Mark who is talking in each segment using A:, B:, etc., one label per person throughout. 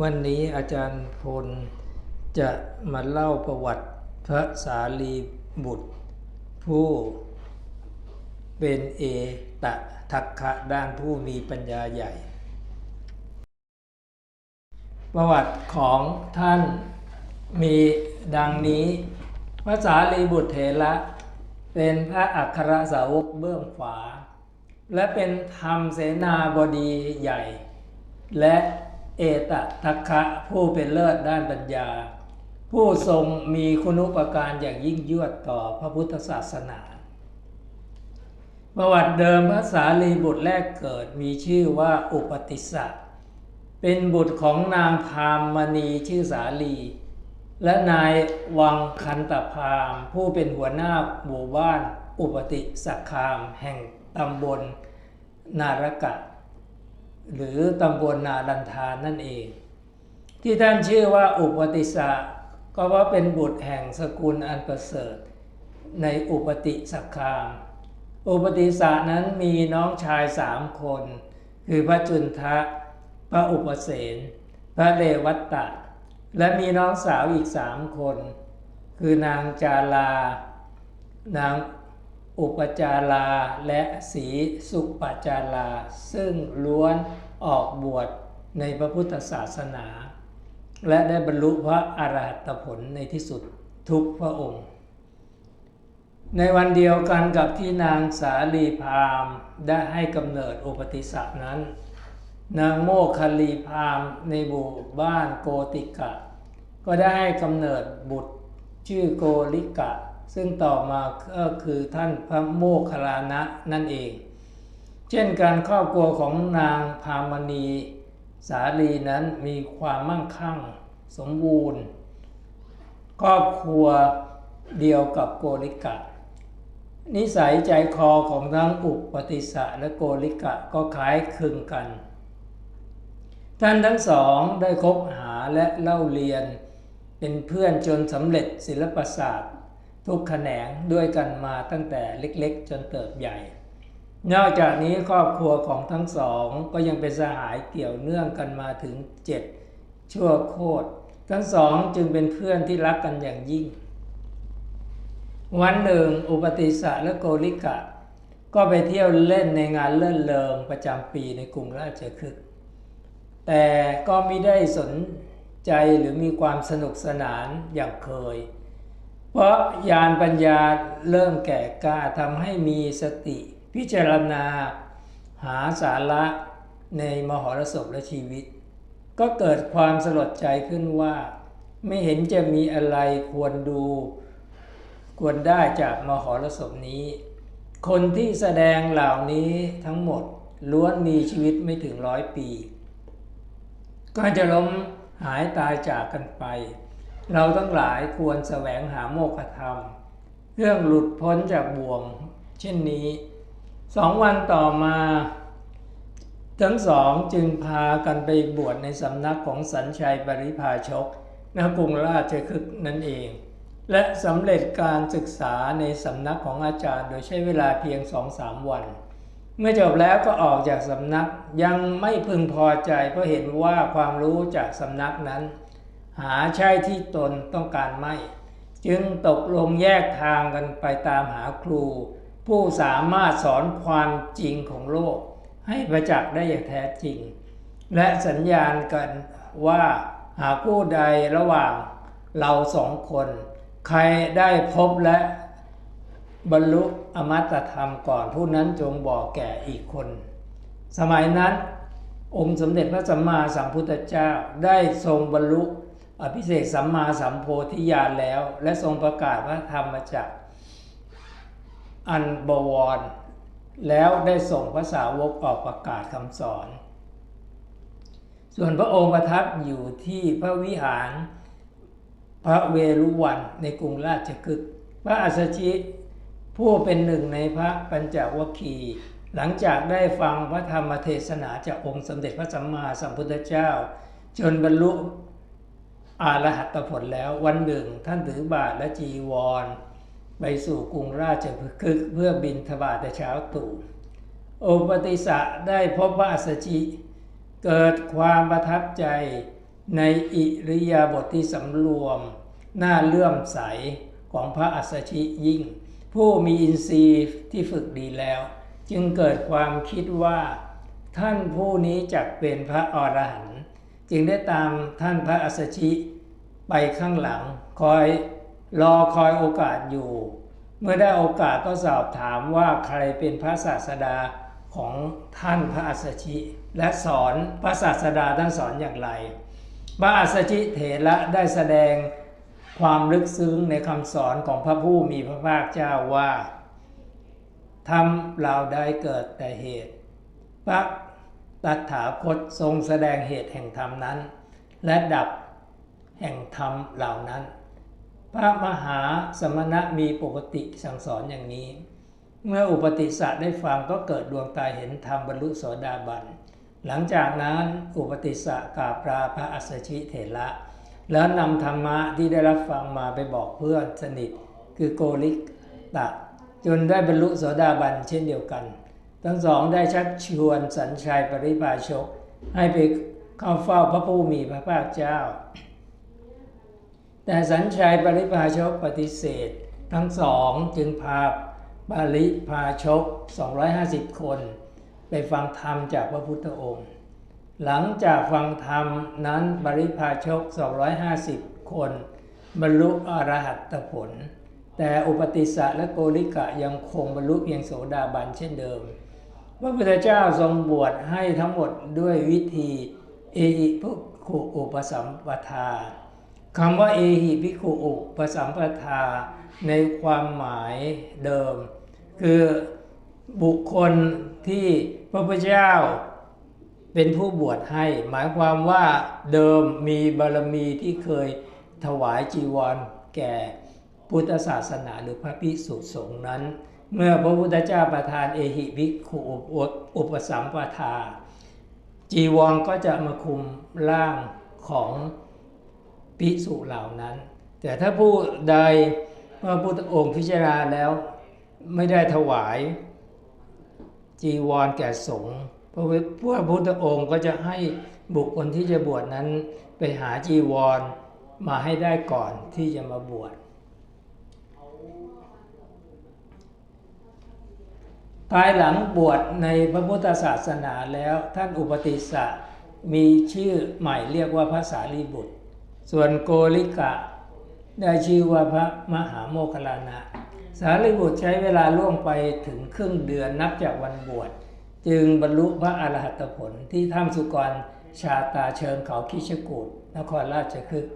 A: วันนี้อาจารย์พลจะมาเล่าประวัติพระสารีบุตร ผู้เป็นเอตทัคคะด้านผู้มีปัญญาใหญ่ ประวัติของท่านมีดังนี้ พระสารีบุตรเถระเป็นพระอัครสาวกเบื้องขวา และเป็นธรรมเสนาบดีใหญ่ และ เอตทัคคะผู้เป็นเลิศด้านปัญญา ผู้ทรงมีคุณุปการอย่างยิ่งยวดต่อพระพุทธศาสนา ประวัติเดิมพระสารีบุตรแรกเกิดมีชื่อว่าอุปติสสะเป็นบุตรของนางพามมณีชื่อสาลี และนายวังคันตพามผู้เป็นหัวหน้าหมู่บ้านอุปติสักคามแห่งตำบลนารกะ หรือตำบลนาดันทานนั่นเอง ที่ท่านชื่อว่าอุปติสะก็ว่าเป็นบุตรแห่งสกุลอันประเสริฐ ในอุปติสักคามอุปติสะนั้นมีน้องชายสามคน คือพระจุนทะ พระอุปเสนพระเลวัตตะ และมีน้องสาวอีกสามคน คือนางจาลานาง อุปจาราและสีสุปจาราซึ่งล้วนออกบวชในพระพุทธศาสนา และได้บรรลุพระอรหัตผลในที่สุดทุกพระองค์ ในวันเดียวกันกับที่นางสาลีพามได้ให้กำเนิดอุปติสสะนั้น นางโมคคลีพามในหมู่บ้านโกติกะ ก็ได้ให้กำเนิดบุตรชื่อโกลิกะ ซึ่งต่อมาก็คือท่านพระโมคคัลลานะนั่นเอง เช่นการครอบครัวของนางพามณีสาลีนั้นมีความมั่งคั่งสมบูรณ์ ครอบครัวเดียวกับโกลิกะ นิสัยใจคอของทั้งอุปติสะและโกลิกะก็คล้ายคลึงกัน ท่านทั้งสองได้คบหาและเล่าเรียนเป็นเพื่อนจนสำเร็จศิลปศาสตร์ ทุกแขนงด้วยกันมาตั้งแต่เล็กๆ จนเติบใหญ่ นอกจากนี้ครอบครัวของทั้งสองก็ยังเป็นสหายเกี่ยวเนื่องกันมาถึงเจ็ดชั่วโคตรทั้งสองจึงเป็นเพื่อนที่รักกันอย่างยิ่ง วันหนึ่ง อุปติสะและโกลิกะ ก็ไปเที่ยวเล่นในงานเล่นเริงประจำปีในกรุงราชคฤห์แต่ก็ไม่ได้สนใจหรือมีความสนุกสนานอย่างเคย เพราะยานปัญญาเริ่มแก่กล้าทำให้มีสติพิจารณา หาสาระในมหรสพและชีวิต ก็เกิดความสลดใจขึ้นว่า ไม่เห็นจะมีอะไรควรดู ควรได้จากมหรสพนี้ คนที่แสดงเหล่านี้ทั้งหมดล้วนมีชีวิตไม่ถึงร้อยปี ก็จะล้มหายตายจากกันไป เราทั้งหลายควรแสวงหาโมกขธรรม เรื่องหลุดพ้นจากบ่วง เช่นนี้ สองวันต่อมา ทั้งสองจึงพากันไปบวชในสำนักของสัญชัยปริพาชกณกรุงราชคฤห์นั่นเอง และสำเร็จการศึกษาในสำนักของอาจารย์ โดยใช้เวลาเพียงสองสามวัน เมื่อจบแล้วก็ออกจากสำนักยังไม่พึงพอใจเพราะเห็นว่าความรู้จากสำนักนั้น หาใช่ที่ตนต้องการไม่ จึงตกลงแยกทางกันไปตามหาครู ผู้สามารถสอนความจริงของโลก ให้ประจักษ์ได้อย่างแท้จริง และสัญญาณกันว่าหากผู้ใดระหว่างเราสองคน ใครได้พบและบรรลุอมตะธรรมก่อนผู้นั้นจงบอกแก่อีกคน สมัยนั้น องค์สมเด็จพระสัมมาสัมพุทธเจ้าได้ทรงบรรลุ อภิเศกสัมมาสัมโพธิญาณแล้ว และทรงประกาศพระธรรมจากรอันบวร แล้วได้ส่งพระสาวกออกประกาศคำสอน ส่วนพระองค์ประทับอยู่ที่พระวิหารพระเวรุวันในกรุงราชคฤห์พระอัสสชิผู้เป็นหนึ่งในพระปัญจวัคคีย์หลังจากได้ฟังพระธรรมเทศนาจากองค์สมเด็จพระสัมมาสัมพุทธเจ้า จนบรรลุ อารหัตผลแล้ววันหนึ่งท่านถือบาทและจีวร ไปสู่กรุงราชคฤห์เพื่อบินทบาทแต่เช้าตรู่โอปติสะได้พบพระอัสสชิเกิดความประทับใจในอิริยาบถทที่สำรวม น่าเลื่อมใสของพระอัสสชิยิ่ง ผู้มีอินทรีย์ที่ฝึกดีแล้ว จึงเกิดความคิดว่า ท่านผู้นี้จักเป็นพระอรหันต์ จึงได้ตามท่านพระอัสสชิไปข้างหลัง คอยรอคอยโอกาสอยู่ เมื่อได้โอกาสก็สอบถามว่าใครเป็นพระศาสดาของท่านพระอัสสชิ และสอนพระศาสดาท่านสอนอย่างไรพระอัสสชิเถระได้แสดงความลึกซึ้งในคำสอนของพระผู้มีพระภาคเจ้าว่าทำเราได้เกิดแต่เหตุ พระ ตถาคตทรงแสดงเหตุแห่งธรรมนั้น และดับแห่งธรรมเหล่านั้น พระมหาสมณะมีปกติสั่งสอนอย่างนี้ เมื่ออุปติสสะได้ฟังก็เกิดดวงตาเห็นธรรมบรรลุโสดาบัน หลังจากนั้นอุปติสสะกราบลาพระอัสสชิเถระ แล้วนำธรรมะที่ได้รับฟังมาไปบอกเพื่อนสนิท คือโกริกตะจนได้บรรลุโสดาบันเช่นเดียวกัน ทั้งสองได้ชักชวนสัญชัยปริภาชก ให้ไปเข้าเฝ้าพระผู้มีพระภาคเจ้า แต่สัญชัยปริภาชกปฏิเสธ ทั้งสองจึงพาปริภาชก 250 คน ไปฟังธรรมจากพระพุทธองค์ หลังจากฟังธรรมนั้นปริภาชก 250 คน บรรลุอรหัตผลแต่อุปติสสะและโกริกะยังคงบรรลุเพียงโสดาบันเช่นเดิม พระพุทธเจ้าทรงบวชให้ทั้งหมดด้วยวิธีเอหิพุขุอุปสัมปทาคำว่าเอหิภิกขุอุปสัมปทา ในความหมายเดิม คือบุคคลที่พระพุทธเจ้าเป็นผู้บวชให้ หมายความว่าเดิมมีบารมีที่เคยถวายจีวรแก่พุทธศาสนาหรือพระภิกษุสงฆ์นั้น เมื่อพระพุทธเจ้าประทานเอหิภิกขุอุปสัมปทา จีวรก็จะมาคุมร่างของภิกษุเหล่านั้น แต่ถ้าผู้ใดพระพุทธองค์พิจารณาแล้วไม่ได้ถวายจีวรแก่สงฆ์พระพุทธองค์ก็จะให้บุคคลที่จะบวชนั้นไปหาจีวรมาให้ได้ก่อนที่จะมาบวช ภายหลังบวชในพระพุทธศาสนาแล้วท่านอุปติสสะมีชื่อใหม่เรียกว่าพระสารีบุตร ส่วนโกริกะ ได้ชื่อว่าพระมหาโมคคลลานะ สารีบุตรใช้เวลาล่วงไปถึงครึ่งเดือนนับจากวันบวชจึงบรรลุพระอรหัตผลที่ถ้ำสุกรชาตาเชิงเขาคิชกูดนครราชคฤห์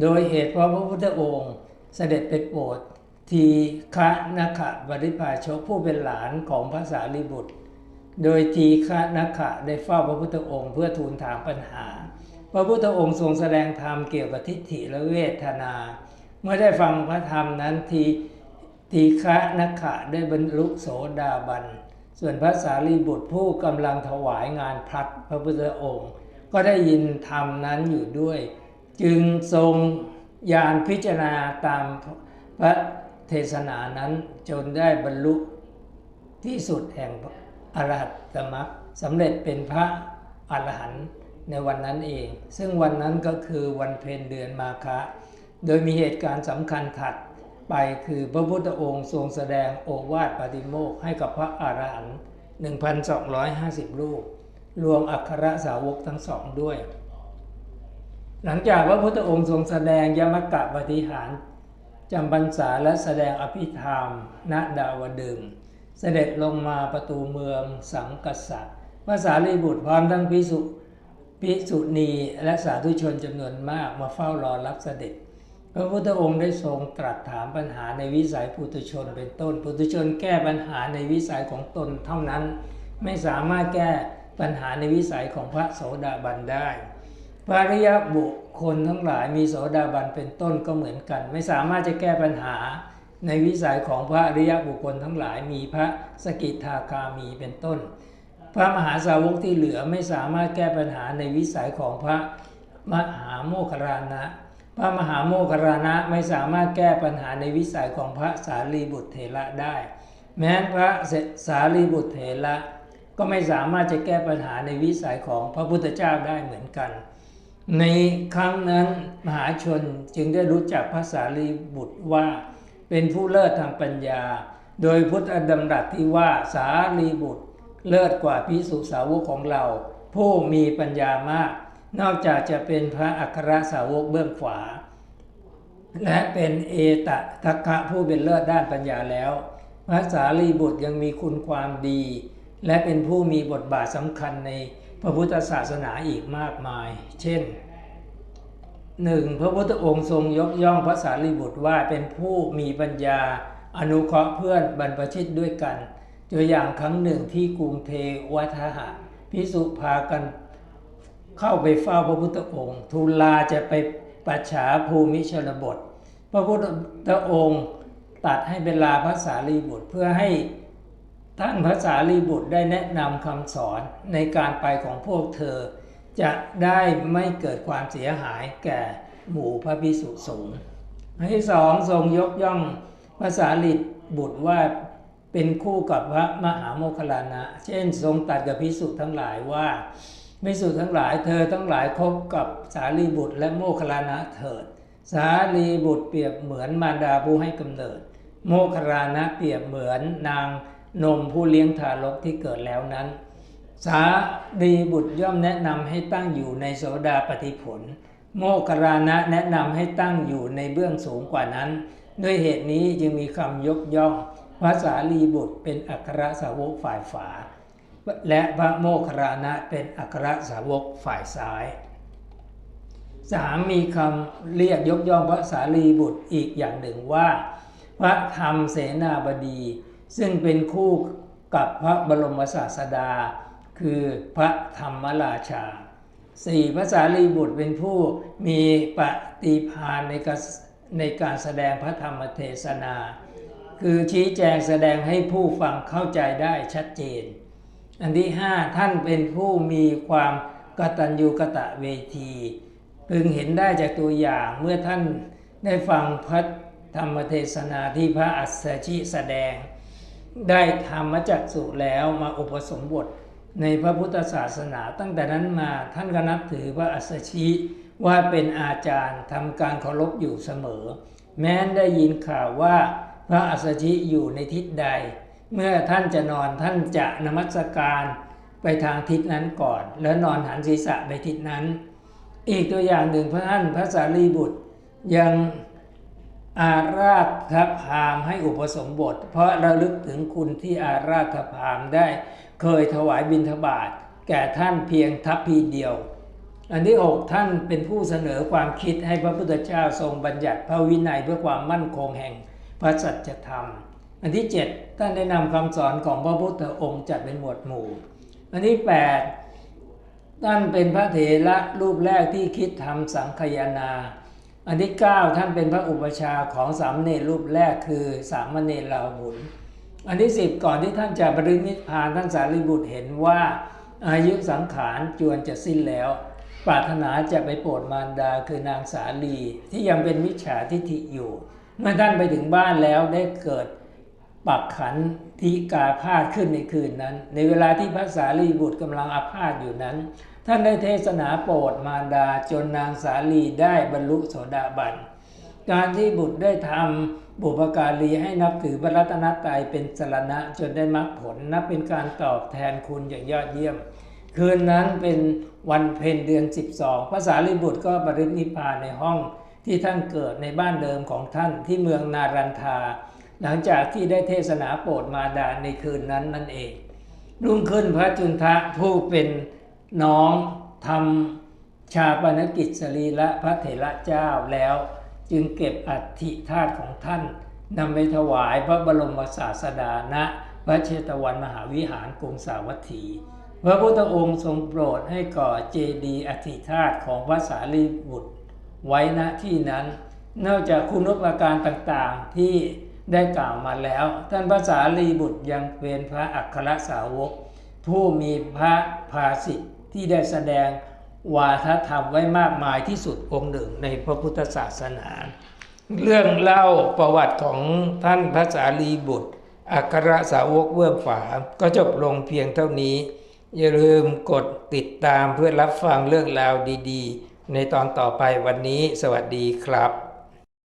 A: โดยเหตุเพราะพระพุทธองค์เสด็จไปโปรด ทีฆะนักะบริพาชกผู้เป็นหลานของพระสารีบุตร โดยทีฆะนักะได้เฝ้าพระพุทธองค์เพื่อทูลถามปัญหา พระพุทธองค์ทรงแสดงธรรมเกี่ยวกับทิฏฐิและเวทนา เมื่อได้ฟังพระธรรมนั้นทีทีฆะนักขะได้บรรลุโสดาบัน ส่วนพระสารีบุตรผู้กำลังถวายงานพลัดพระพุทธองค์ ก็ได้ยินธรรมนั้นอยู่ด้วย จึงทรงยานพิจารณาตามพระ เทศนานั้นจนได้บรรลุที่สุดแห่งอรหัตตมรรคสำเร็จเป็นพระอรหันต์ในวันนั้นเอง ซึ่งวันนั้นก็คือวันเพ็ญเดือนมาฆะโดยมีเหตุการณ์สำคัญถัดไปคือพระพุทธองค์ทรงแสดงโอวาทปาติโมกให้กับพระอรหันต์1,250 รูป รวมอัครสาวกทั้งสองด้วย หลังจากพระพุทธองค์ทรงแสดงยมกะปฏิหาร จำพรรษาและแสดงอภิธรรม ณดาวดึง เสด็จลงมาประตูเมืองสังกัสสะพระสารีบุตรพร้อมทั้งพิสุพิสุณีและสาธุชนจำนวนมากมาเฝ้ารอรับเสด็จ พระพุทธองค์ได้ทรงตรัสถามปัญหาในวิสัยปุถุชนเป็นต้น ปุถุชนแก้ปัญหาในวิสัยของตนเท่านั้น ไม่สามารถแก้ปัญหาในวิสัยของพระโสดาบันได้ พระริยบุคคลทั้งหลายมีโสดาบันเป็นต้นก็เหมือนกัน ไม่สามารถจะแก้ปัญหาในวิสัยของพระอริยบุคคลทั้งหลายมีพระสกิทาคามีเป็นต้น พระมหาสาวกที่เหลือไม่สามารถแก้ปัญหาในวิสัยของพระมหาโมคคารณะพระมหาโมคคารณะไม่สามารถแก้ปัญหาในวิสัยของพระสารีบุตรเถระได้ แม้พระสารีบุตรเถระก็ไม่สามารถจะแก้ปัญหาในวิสัยของพระพุทธเจ้าได้เหมือนกัน ในครั้งนั้นมหาชนจึงได้รู้จักพระสารีบุตรว่า เป็นผู้เลิศทางปัญญา โดยพุทธดำรัสที่ว่าสารีบุตร เลิศกว่าพิสุสาวกของเรา ผู้มีปัญญามาก นอกจากจะเป็นพระอัครสาวกเบื้องขวา และเป็นเอตทัคคะผู้เป็นเลิศด้านปัญญาแล้ว พระสารีบุตรยังมีคุณความดี และเป็นผู้มีบทบาทสำคัญใน พระพุทธศาสนาอีกมากมาย เช่นหนึ่งพระพุทธองค์ทรงยกย่องพระสารีบุตรว่าเป็นผู้มีปัญญาอนุเคราะห์เพื่อนบรรพชิตด้วยกันตัวอย่างครั้งหนึ่งที่กรุงเทวัฒหะพิสุพากันเข้าไปเฝ้าพระพุทธองค์ ทูลลาจะไปปัจฉาภูมิชนบท พระพุทธองค์ตัดให้เป็นลาพระสารีบุตรเพื่อให้ ท่านพระสารีบุตรได้แนะนำคำสอนในการไปของพวกเธอ จะได้ไม่เกิดความเสียหายแก่หมู่พระพิสุสงฆ์อันที่สองทรงยกย่องพระสารีบุตรว่าเป็นคู่กับพระมหาโมคคลานะ เช่นทรงตัดกับพิสุทั้งหลายว่าพิสุทั้งหลายเธอทั้งหลายคบกับสารีบุตรและโมคคลานะเถิด สารีบุตรเปรียบเหมือนมารดาผู้ให้กำเนิด โมคคลานะเปรียบเหมือนนาง นมผู้เลี้ยงทารกที่เกิดแล้วนั้น สารีบุตรย่อมแนะนำให้ตั้งอยู่ในโสดาปฏิผล โมคคารณะแนะนำให้ตั้งอยู่ในเบื้องสูงกว่านั้น ด้วยเหตุนี้จึงมีคำยกย่องพระสารีบุตรเป็นอัครสาวกฝ่ายฝา และพระโมคคารณะเป็นอัครสาวกฝ่ายซ้ายสามมีคำเรียกยกย่องพระสารีบุตรอีกอย่างหนึ่งว่า พระธรรมเสนาบดี ซึ่งเป็นคู่กับพระบรมศาสดา คือพระธรรมราชาสี่พระสารีบุตรเป็นผู้มีปฏิภาณในการในการแสดงพระธรรมเทศนา คือชี้แจงแสดงให้ผู้ฟังเข้าใจได้ชัดเจน อันที่ห้าท่านเป็นผู้มีความกตัญญูกะตะเวที พึงเห็นได้จากตัวอย่างเมื่อท่านได้ฟังพระธรรมเทศนาที่พระอัสสชิแสดง ได้ธรรมจักสุแล้วมาอุปสมบทในพระพุทธศาสนา ตั้งแต่นั้นมาท่านก็นับถือพระอัสสชิว่าเป็นอาจารย์ทำการเคารพอยู่เสมอ แม้นได้ยินข่าวว่าพระอัสสชิอยู่ในทิศใด เมื่อท่านจะนอนท่านจะนมัสการไปทางทิศนั้นก่อน แล้วนอนหันศีรษะไปทิศนั้น อีกตัวอย่างหนึ่งพระท่านพระสารีบุตรยัง อาราธพามให้อุปสมบท เพราะระลึกถึงคุณที่อาราธพามได้เคยถวายบิณฑบาตแก่ท่านเพียงทัพพีเดียว อันที่หกท่านเป็นผู้เสนอความคิดให้พระพุทธเจ้าทรงบัญญัติพระวินัยเพื่อความมั่นคงแห่งพระสัจธรรม อันที่เจ็ดท่านได้นำคำสอนของพระพุทธองค์จัดเป็นหมวดหมู่ อันที่แปดท่านเป็นพระเถระรูปแรกที่คิดทำสังคายนา อันที่ 9 ท่านเป็นพระอุปชาของสามเณรรูปแรกคือสามเณรลาหุนอันที่ 10 ก่อนที่ท่านจะบรินิพพานท่านสารีบุตรเห็นว่าอายุสังขารจวนจะสิ้นแล้ว ปรารถนาจะไปโปรดมารดาคือนางสาลีที่ยังเป็นมิจฉาทิฏฐิอยู่ เมื่อท่านไปถึงบ้านแล้วได้เกิดปักขันธิกาพาธขึ้นในคืนนั้น ในเวลาที่พระสารีบุตรกำลังอาพาธอยู่นั้น ท่านได้เทศนาโปรดมารดาจนนางสาลีได้บรรลุโสดาบัน การที่บุตรได้ทำบุพการีให้นับถือพระรัตนตรัยเป็นสรณะจนได้มรรคผลนับเป็นการตอบแทนคุณอย่างยอดเยี่ยม คืนนั้นเป็นวันเพ็ญเดือน 12 พระสารีบุตรก็บรินิพานในห้องที่ท่านเกิดในบ้านเดิมของท่านที่เมืองนารันทา หลังจากที่ได้เทศนาโปรดมาดาในคืนนั้นนั่นเอง รุ่งขึ้นพระจุนทะผู้เป็น น้องทำชาปนกิจสรีละพระเถระเจ้าแล้ว จึงเก็บอัฐิธาตุของท่านนำไปถวายพระบรมศาสดาณพระเชตวันมหาวิหารกรุงสาวัตถี พระพุทธองค์ทรงโปรดให้ก่อเจดีย์อธิธาตุของพระสารีบุตร ไว้ณที่นั้น นอกจากคุณูปการต่างๆที่ได้กล่าวมาแล้ว ท่านพระสารีบุตรยังเป็นพระอัครสาวก ผู้มีพระภาสิทธิ ที่ได้แสดงวาทธรรมไว้มากมายที่สุดองค์หนึ่งในพระพุทธศาสนา เรื่องเล่าประวัติของท่านพระสารีบุตร อัครสาวกเบื้องฝาก็จบลงเพียงเท่านี้ อย่าลืมกดติดตามเพื่อรับฟังเรื่องราวดี ๆ ในตอนต่อไปวันนี้สวัสดีครับ